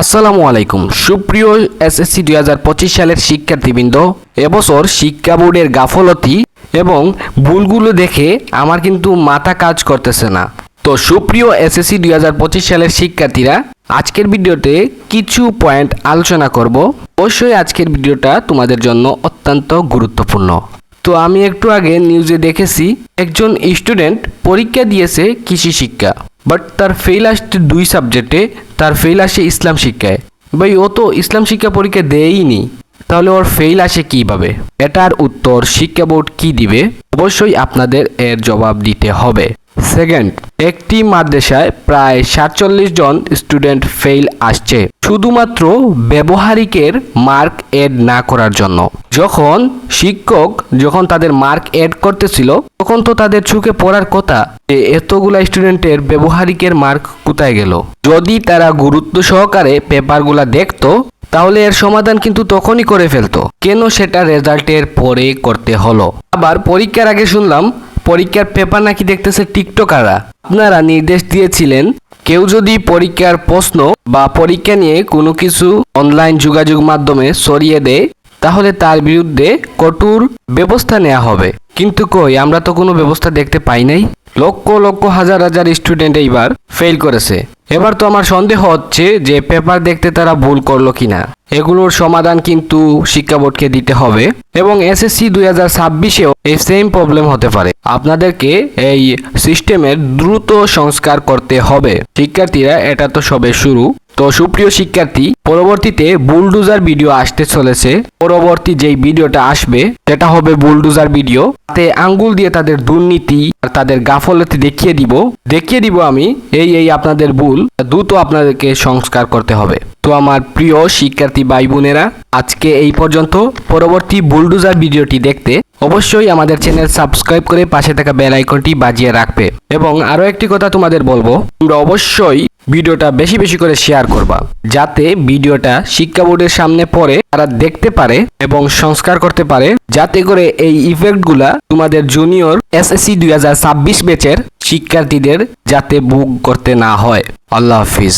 আসসালামু আলাইকুম। সুপ্রিয় এসএসসি দুই হাজার পঁচিশ সালের শিক্ষার্থীবৃন্দ, এবছর শিক্ষা বোর্ডের গাফলতি এবং ভুলগুলো দেখে আমার কিন্তু মাথা কাজ করতেছে না। তো সুপ্রিয় এসএসসি দুই হাজার পঁচিশ সালের শিক্ষার্থীরা, আজকের ভিডিওতে কিছু পয়েন্ট আলোচনা করব। অবশ্যই আজকের ভিডিওটা তোমাদের জন্য অত্যন্ত গুরুত্বপূর্ণ। তো আমি একটু আগে নিউজে দেখেছি, একজন স্টুডেন্ট পরীক্ষা দিয়েছে কৃষি শিক্ষা। বাট তার ফেল আসছে দুই সাবজেক্টে তার ফেল আসে ইসলাম শিক্ষায়। ভাই, ও তো ইসলাম শিক্ষা পরীক্ষা দেয়ইনি। তাহলে ওর ফেল আসে কীভাবে? এটার উত্তর শিক্ষা বোর্ড কি দিবে? অবশ্যই আপনাদের এর জবাব দিতে হবে। সেকেন্ড। একটি মাদ্রাসায় প্রায় সাতচল্লিশ জন স্টুডেন্ট ফেল আসছে, শুধুমাত্র ব্যবহারিকের মার্ক এড না করার জন্য। যখন শিক্ষক যখন তাদের মার্ক এড করতেছিল, তখন তো তাদের চোখে পড়ার কথা যে এতগুলা স্টুডেন্টের ব্যবহারিকের মার্ক কোথায় গেল। যদি তারা গুরুত্ব সহকারে পেপারগুলা দেখতো, তাহলে এর সমাধান কিন্তু তখনই করে ফেলতো। কেন সেটা রেজাল্টের পরে করতে হলো? আবার পরীক্ষার আগে শুনলাম পরীক্ষার পেপার নাকি দেখতেছে টিকটকাররা। আপনারা নির্দেশ দিয়েছিলেন, কেউ যদি পরীক্ষার প্রশ্ন বা পরীক্ষা নিয়ে কোনো কিছু অনলাইন যোগাযোগ মাধ্যমে সরিয়ে দেয়, তাহলে তার বিরুদ্ধে কঠোর ব্যবস্থা নেওয়া হবে। কিন্তু কই, আমরা তো কোনো ব্যবস্থা দেখতে পাই নাই। লক্ষ লক্ষ হাজার হাজার স্টুডেন্ট এইবার ফেল করেছে। এবার তো আমার সন্দেহ হচ্ছে যে পেপার দেখতে তারা ভুল করল কিনা। এগুলোর সমাধান কিন্তু শিক্ষা বোর্ডকে দিতে হবে এবং এসএসসি দুই হাজার ছাব্বিশেও এই সেম প্রবলেম হতে পারে। আপনাদেরকে এই সিস্টেমের দ্রুত সংস্কার করতে হবে। শিক্ষার্থীরা, এটা তো সবে শুরু। তো সুপ্রিয় শিক্ষার্থী, পরবর্তীতে বুলডুজার ভিডিও আসতে চলেছে। পরবর্তী যেই ভিডিওটা আসবে, সেটা হবে বুলডুজার ভিডিও। তাতে আঙ্গুল দিয়ে তাদের দুর্নীতি আর তাদের গাফলতি দেখিয়ে দিব। দেখিয়ে দিব আমি এই এই আপনাদের ভুল দ্রুত আপনাদেরকে সংস্কার করতে হবে। তো আমার প্রিয় শিক্ষার্থী ভাই বোনেরা, আজকে এই পর্যন্ত। পরবর্তী বুলডুজার ভিডিওটি দেখতে অবশ্যই আমাদের চ্যানেল সাবস্ক্রাইব করে পাশে থাকা বেল আইকনটি বাজিয়ে রাখবে। এবং আরও একটি কথা তোমাদের বলব, তোমরা অবশ্যই ভিডিওটা বেশি বেশি করে শেয়ার করবা। যাতে ভিডিওটা শিক্ষা বোর্ডের সামনে পরে তারা দেখতে পারে এবং সংস্কার করতে পারে। যাতে করে এই ইফেক্টগুলা তোমাদের জুনিয়র এসএসসি দুই হাজার ছাব্বিশ ব্যাচের শিক্ষার্থীদের যাতে বুক করতে না হয়। আল্লাহ হাফিজ।